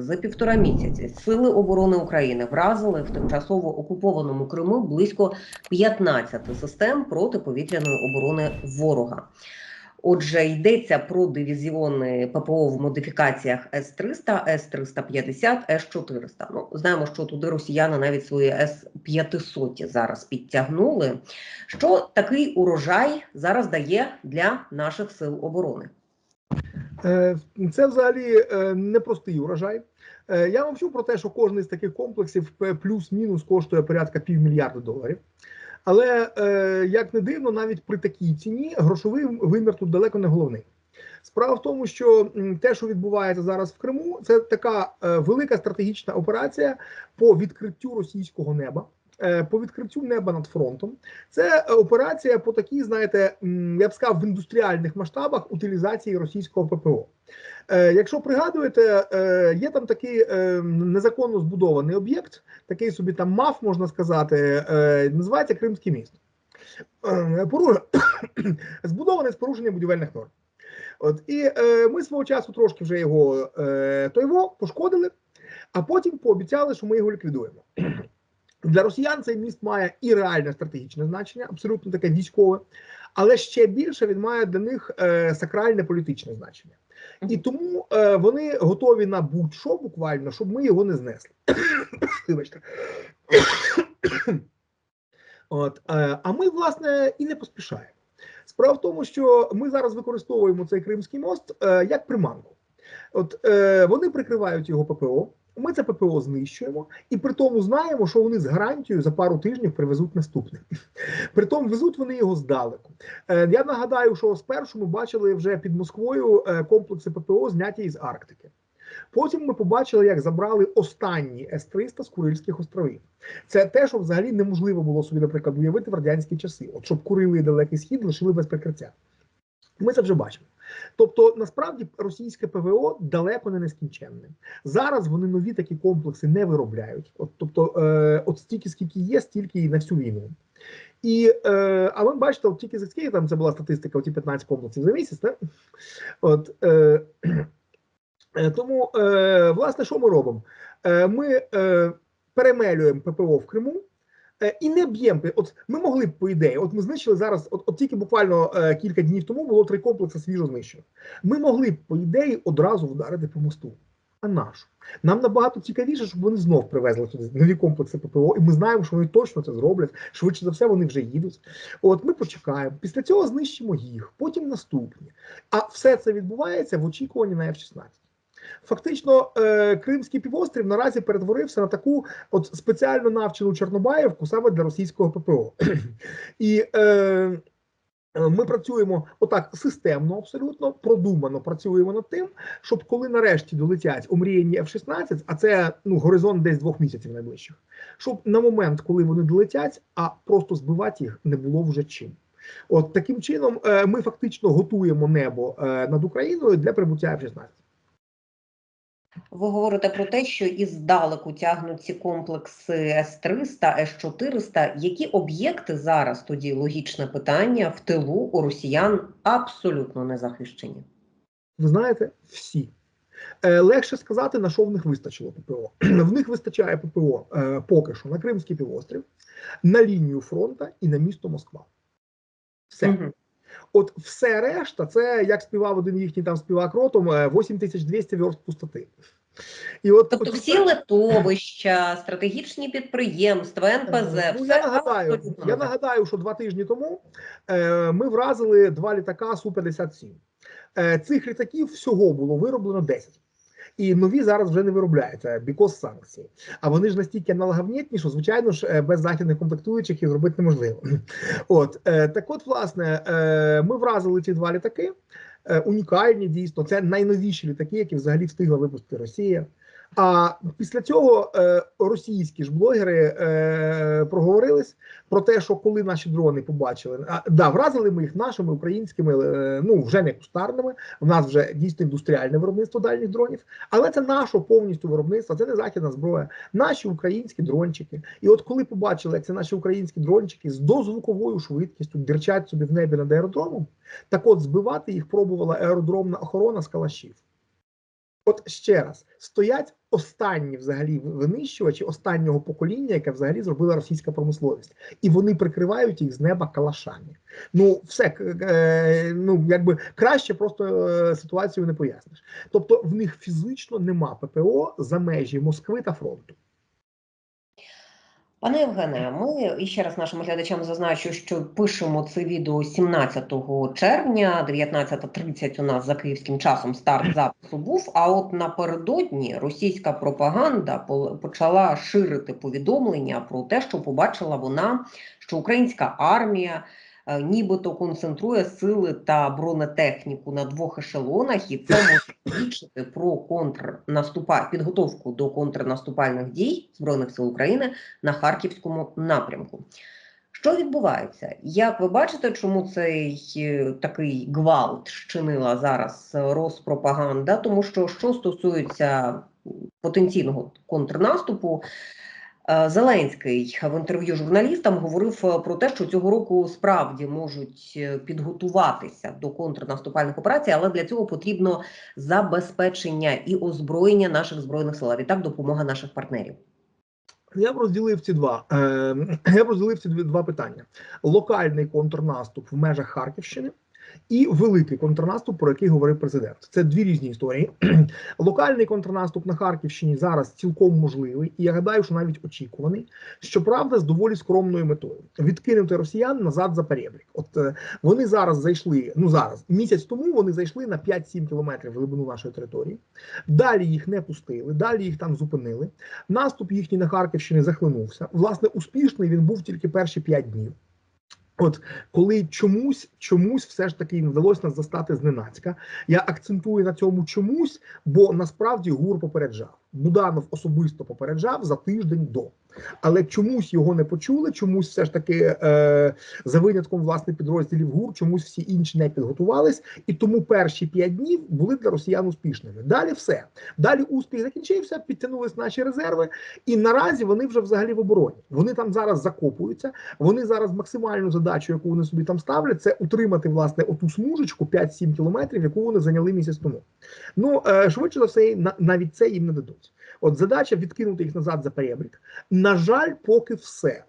за півтора місяці сили оборони України вразили в тимчасово окупованому Криму близько 15 систем протиповітряної оборони ворога. Отже, йдеться про дивізіони ППО в модифікаціях С-300, С-350, С-400. Ну, знаємо, що туди росіяни навіть свої С-500 зараз підтягнули. Що такий урожай зараз дає для наших сил оборони? Е, Це взагалі е, непростий урожай. Е, Я мовчу про те, що кожен з таких комплексів плюс-мінус коштує порядка півмільярда доларів. Але як не дивно, навіть при такій ціні грошовий вимір тут далеко не головний. Справа в тому, що те, що відбувається зараз в Криму, це така велика стратегічна операція по відкриттю російського неба, по відкриттю неба над фронтом. Це е, операція по такій, знаєте, я б сказав, в індустріальних масштабах утилізації російського ППО. Е, Якщо пригадуєте, е, є там такий е, незаконно збудований об'єкт, такий собі там МАФ, можна сказати, е, називається Кримський міст. Е, пору- Збудований з порушенням будівельних норм. От і е, ми свого часу трошки вже його е, то його пошкодили, а потім пообіцяли, що ми його ліквідуємо. Для росіян цей міст має і реальне стратегічне значення, абсолютно таке військове, але ще більше він має для них е, сакральне політичне значення. І тому е, вони готові на будь-що буквально, щоб ми його не знесли. Вибачте. От, е, а ми, власне, і не поспішаємо. Справа в тому, що ми зараз використовуємо цей Кримський мост е, як приманку. От е, вони прикривають його ППО. Ми це ППО знищуємо, і при тому знаємо, що вони з гарантією за пару тижнів привезуть наступне. При тому везуть вони його здалеку. Е, я нагадаю, що спершу ми бачили вже під Москвою е, комплекси ППО, зняті із Арктики. Потім ми побачили, як забрали останні С-300 з Курильських островів. Це те, що взагалі неможливо було собі, наприклад, уявити в радянські часи. От щоб Курили Далекий Схід лишили без прикриття. Ми це вже бачимо. Тобто, насправді, російське ПВО далеко не нескінченне. Зараз вони нові такі комплекси не виробляють. От, тобто, е, от стільки, скільки є, стільки і на всю війну. І, е, а ви бачите, от тільки скільки там це була статистика, оті 15 комплексів за місяць, так? От, е, е, тому, е, власне, що ми робимо? Е, ми е, перемелюємо ППО в Криму. Е, І не б'ємо. От ми могли б, по ідеї, от ми знищили зараз, от, от тільки буквально е, кілька днів тому було три комплекси свіжо знищених. Ми могли б, по ідеї, одразу вдарити по мосту. А нащо? Нам набагато цікавіше, щоб вони знов привезли туди нові комплекси ППО, і ми знаємо, що вони точно це зроблять. Швидше за все, вони вже їдуть. От ми почекаємо. Після цього знищимо їх, потім наступні. А все це відбувається в очікуванні на F-16. Фактично, е, Кримський півострів наразі перетворився на таку от спеціально навчену Чорнобаївку саме для російського ППО. І е, ми працюємо отак системно, абсолютно продумано працюємо над тим, щоб коли нарешті долетять омріяні F-16, а це ну горизонт десь двох місяців найближчих, щоб на момент, коли вони долетять, а просто збивати їх не було вже чим. От таким чином е, ми фактично готуємо небо е, над Україною для прибуття F-16. Ви говорите про те, що іздалеку тягнуть ці комплекси С-300, С-400. Які об'єкти зараз тоді логічне питання в тилу у росіян абсолютно не захищені? Ви знаєте, всі. Е, легше сказати, на що в них вистачило ППО. В них вистачає ППО е, поки що на Кримський півострів, на лінію фронту і на місто Москва. Все. Мгм. От все решта, це як співав один їхній там співак ротом, е, 8200 верст пустоти. І от, Тобто от всі литовища, стратегічні підприємства, НПЗ, Е, ну, все я нагадаю, абсолютно я нагадаю, що два тижні тому е, ми вразили два літака Су-57. Е, цих літаків всього було вироблено 10. І нові зараз вже не виробляються, бікос санкції. А вони ж настільки аналоговнітні, що звичайно ж е, без західних комплектуючих їх зробити неможливо. От е, так, от, власне, е, ми вразили ці два літаки. Унікальні дійсно. Це найновіші літаки, які взагалі встигла випустити Росія. А після цього е, російські ж блогери е, проговорились про те, що коли наші дрони побачили, а, да, вразили ми їх нашими українськими, е, ну вже не кустарними. У нас вже дійсно індустріальне виробництво дальніх дронів, але це наше повністю виробництво, це не західна зброя, наші українські дрончики. І от коли побачили, як це наші українські дрончики з дозвуковою швидкістю дирчать собі в небі над аеродромом, так от збивати їх пробувала аеродромна охорона з калашів. От ще раз стоять останні взагалі винищувачі останнього покоління, яке взагалі зробила російська промисловість, і вони прикривають їх з неба калашами. Ну, все е, ну якби краще просто е, ситуацію не поясниш. Тобто в них фізично нема ППО за межі Москви та фронту. Пане Євгене, ми і ще раз нашим глядачам зазначу, що пишемо це відео 17 червня, 19.30 у нас за київським часом старт запису був. А от напередодні російська пропаганда почала ширити повідомлення про те, що побачила вона, що українська армія нібито концентрує сили та бронетехніку на двох ешелонах, і це може свідчити про контрнаступа підготовку до контрнаступальних дій збройних сил України на харківському напрямку. Що відбувається? Як ви бачите, чому цей е, такий гвалт щинила зараз е, Роспропаганда? Тому що що стосується потенційного контрнаступу, е, Зеленський в інтерв'ю журналістам говорив е, про те, що цього року справді можуть е, підготуватися до контрнаступальних операцій, але для цього потрібно забезпечення і озброєння наших збройних сил, а відтак допомога наших партнерів. Я б розділив ці два. Е, я б розділив ці два питання: локальний контрнаступ в межах Харківщини. І великий контрнаступ, про який говорив президент, це дві різні історії. Локальний контрнаступ на Харківщині зараз цілком можливий, і я гадаю, що навіть очікуваний. Щоправда, з доволі скромною метою відкинути росіян назад за перебрік. От е, вони зараз зайшли. Ну зараз місяць тому вони зайшли на 5-7 кілометрів глибину нашої території. Далі їх не пустили, далі їх там зупинили. Наступ їхній на Харківщині захлинувся. Власне, успішний він був тільки перші 5 днів. От коли чомусь, чомусь все ж таки вдалося нас застати зненацька. Я акцентую на цьому чомусь, бо насправді ГУР попереджав. Буданов особисто попереджав за тиждень до. Але чомусь його не почули, чомусь все ж таки е, за винятком власне підрозділів ГУР, чомусь всі інші не підготувались, і тому перші п'ять днів були для росіян успішними. Далі все. Далі успіх закінчився, підтягнулись наші резерви, і наразі вони вже взагалі в обороні. Вони там зараз закопуються. Вони зараз максимальну задачу, яку вони собі там ставлять, це утримати власне оту смужечку 5-7 кілометрів, яку вони зайняли місяць тому. Ну е, швидше за все, на- навіть це їм не дадуть. От задача відкинути їх назад за перебрік. На жаль, поки все.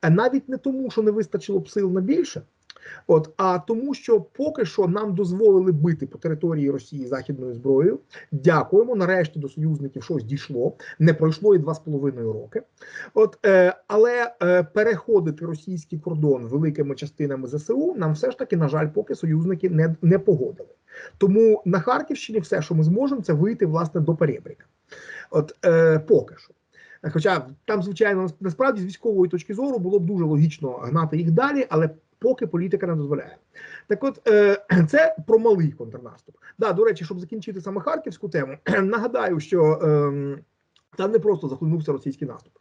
А навіть не тому, що не вистачило б сил на більше. От, а тому, що поки що нам дозволили бити по території Росії західною зброєю. Дякуємо. Нарешті до союзників щось дійшло. Не пройшло і два з половиною роки. От, е, але е, переходити російський кордон великими частинами ЗСУ нам все ж таки, на жаль, поки союзники не, не погодили. Тому на Харківщині все, що ми зможемо, це вийти власне до перебріка. От е, поки що. Хоча там, звичайно, насправді з військової точки зору було б дуже логічно гнати їх далі, але поки політика не дозволяє. Так, от е, це про малий контрнаступ. Да, до речі, щоб закінчити саме харківську тему, нагадаю, що е, там не просто захлинувся російський наступ.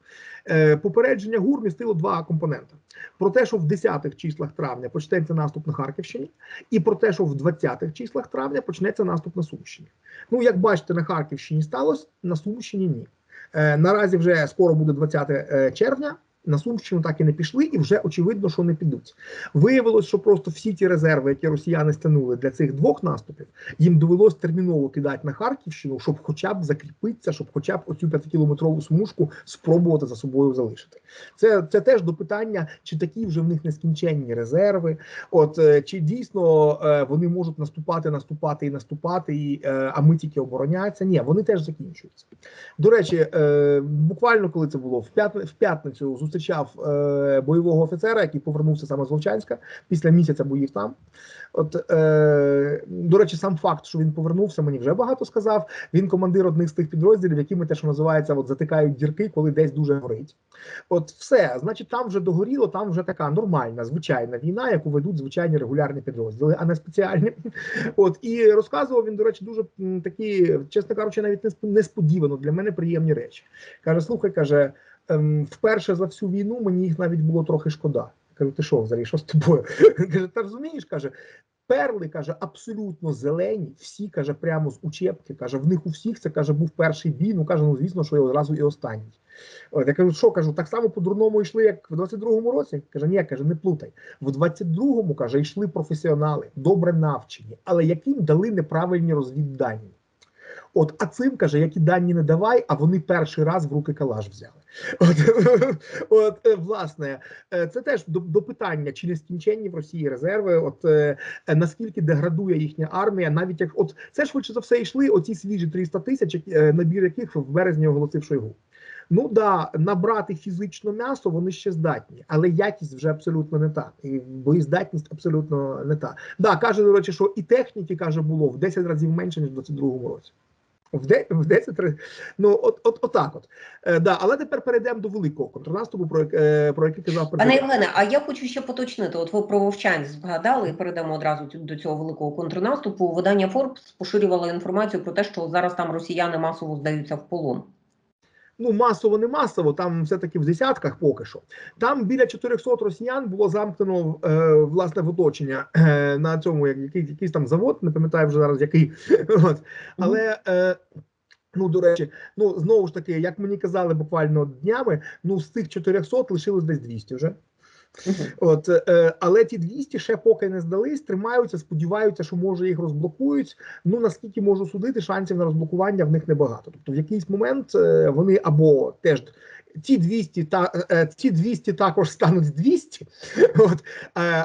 Е, попередження ГУР містило два компоненти: про те, що в 10-х числах травня почнеться наступ на Харківщині, і про те, що в 20-х числах травня почнеться наступ на Сумщині. Ну, як бачите, на Харківщині сталося, на Сумщині ні. Е, наразі вже скоро буде 20 е, червня. На Сумщину так і не пішли, і вже очевидно, що не підуть. Виявилось, що просто всі ті резерви, які росіяни стягнули для цих двох наступів, їм довелось терміново кидати на Харківщину, щоб хоча б закріпитися, щоб хоча б оцю п'ятикілометрову смужку спробувати за собою залишити. Це це теж до питання, чи такі вже в них нескінченні резерви, от е, чи дійсно е, вони можуть наступати, наступати і наступати, і, е, а ми тільки обороняться. Ні, вони теж закінчуються. До речі, буквально коли це було в п'ятницю, в п'ятницю зустрічав е, бойового офіцера, який повернувся саме з Вовчанська після місяця боїв там. От е, до речі, сам факт, що він повернувся, мені вже багато сказав. Він командир одних з тих підрозділів, якими те, що називається, от затикають дірки, коли десь дуже горить. От все, значить, там вже догоріло, там вже така нормальна, звичайна війна, яку ведуть звичайні регулярні підрозділи, а не спеціальні. От і розказував він, до речі, дуже такі, чесно кажучи, навіть несподівано для мене приємні речі. Каже: слухай, каже, вперше за всю війну мені їх навіть було трохи шкода. Кажу, ти що взагалі, що з тобою? Каже, та розумієш, каже, перли, каже, абсолютно зелені, всі каже, прямо з учебки. Каже, в них у всіх це каже, був перший бій. Ну каже, ну звісно, що і одразу і останній. От, я кажу, що кажу, так само по-дурному йшли, як в 22-му році. Каже, ні, каже, не плутай. В 22-му каже, йшли професіонали, добре навчені, але яким дали неправильні розвіддані. От, а цим каже, які дані не давай, а вони перший раз в руки калаш взяли. От, от е, власне, е, це теж до, до питання, чи не скінченні в Росії резерви, от е, наскільки деградує їхня армія, навіть як от це швидше за все йшли оці свіжі 300 тисяч, набір яких в березні оголосив Шойгу. Ну да, набрати фізично м'ясо вони ще здатні, але якість вже абсолютно не та. І боєздатність абсолютно не та. Да, каже, до речі, що і техніки каже було в 10 разів менше, ніж в 22-му році. В, де, в 10 разів. Ну, от, от, отак от. Е, да, але тепер перейдемо до великого контрнаступу, про, е, про який казав Пане. Євгене, а я хочу ще поточнити. От ви про вовчань згадали і перейдемо одразу до цього великого контрнаступу. Видання Forbes поширювало інформацію про те, що зараз там росіяни масово здаються в полон. Ну масово не масово, там все-таки в десятках поки що. Там біля 400 росіян було замкнено е, власне в оточення е, на цьому як, який, якийсь там завод, не пам'ятаю вже зараз який. От. Але е, ну до речі, ну знову ж таки, як мені казали буквально днями, ну з цих 400 лишилось десь 200 вже. От, е, але ті 200 ще поки не здались, тримаються, сподіваються, що може їх розблокують. Ну наскільки можу судити, шансів на розблокування в них небагато. Тобто, в якийсь момент е, вони або теж ті 200 та е, ті 200 також стануть 200, от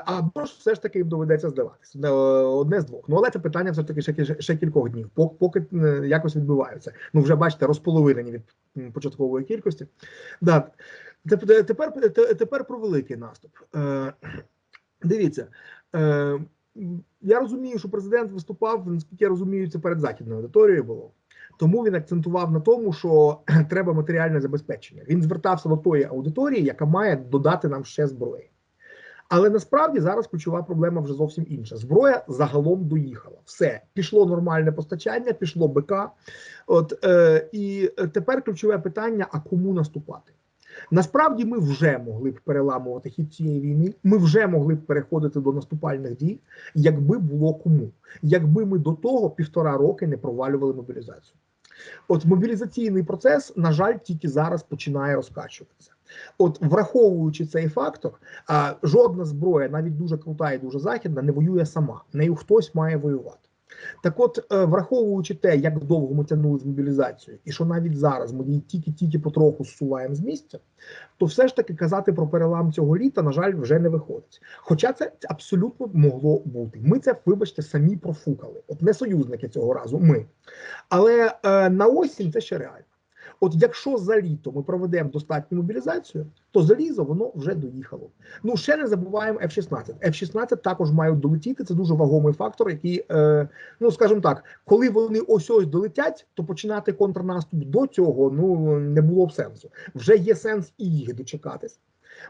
або ж все ж таки їм доведеться здаватися. Одне з двох. Ну але це питання все таки ще, ще кількох днів, поки, якось відбуваються. Ну вже бачите, розполовинені від початкової кількості. Да. Теп- Тепер, тепер про великий наступ. Е, дивіться, е, я розумію, що президент виступав, наскільки я розумію, це перед західною аудиторією було. Тому він акцентував на тому, що треба матеріальне забезпечення. Він звертався до тої аудиторії, яка має додати нам ще зброї. Але насправді зараз ключова проблема вже зовсім інша. Зброя загалом доїхала. Все пішло нормальне постачання, пішло БК. От е, і тепер ключове питання: а кому наступати? Насправді ми вже могли б переламувати хід цієї війни. Ми вже могли б переходити до наступальних дій, якби було кому, якби ми до того півтора роки не провалювали мобілізацію. От мобілізаційний процес, на жаль, тільки зараз починає розкачуватися. От, враховуючи цей фактор, жодна зброя, навіть дуже крута і дуже західна, не воює сама. Нею хтось має воювати. Так от, е, враховуючи те, як довго ми тягнули з мобілізацією, і що навіть зараз ми її тільки-тільки потроху зсуваємо з місця, то все ж таки казати про перелам цього літа, на жаль, вже не виходить. Хоча це абсолютно могло бути. Ми це, вибачте, самі профукали. От не союзники цього разу, ми. Але е, на осінь це ще реально. От якщо за літо ми проведемо достатню мобілізацію, то залізо воно вже доїхало. Ну ще не забуваємо F-16. F-16 також мають долетіти. Це дуже вагомий фактор, який, е, ну скажімо так, коли вони ось ось долетять, то починати контрнаступ до цього ну не було б сенсу. Вже є сенс і їх дочекатись.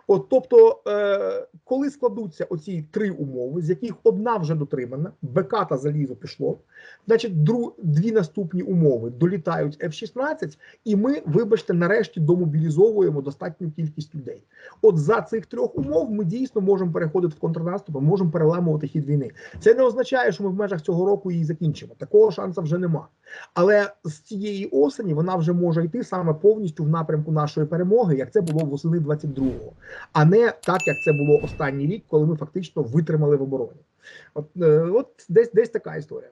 От, тобто, е, коли складуться оці три умови, з яких одна вже дотримана, БК та залізо пішло, значить, дру, дві наступні умови долітають F-16, і ми, вибачте, нарешті домобілізовуємо достатню кількість людей. От за цих трьох умов ми дійсно можемо переходити в контрнаступ, можемо переламувати хід війни. Це не означає, що ми в межах цього року її закінчимо. Такого шансу вже нема. Але з цієї осені вона вже може йти саме повністю в напрямку нашої перемоги, як це було восени 22-го, а не так, як це було останній рік, коли ми фактично витримали в обороні. От, е, от десь десь така історія.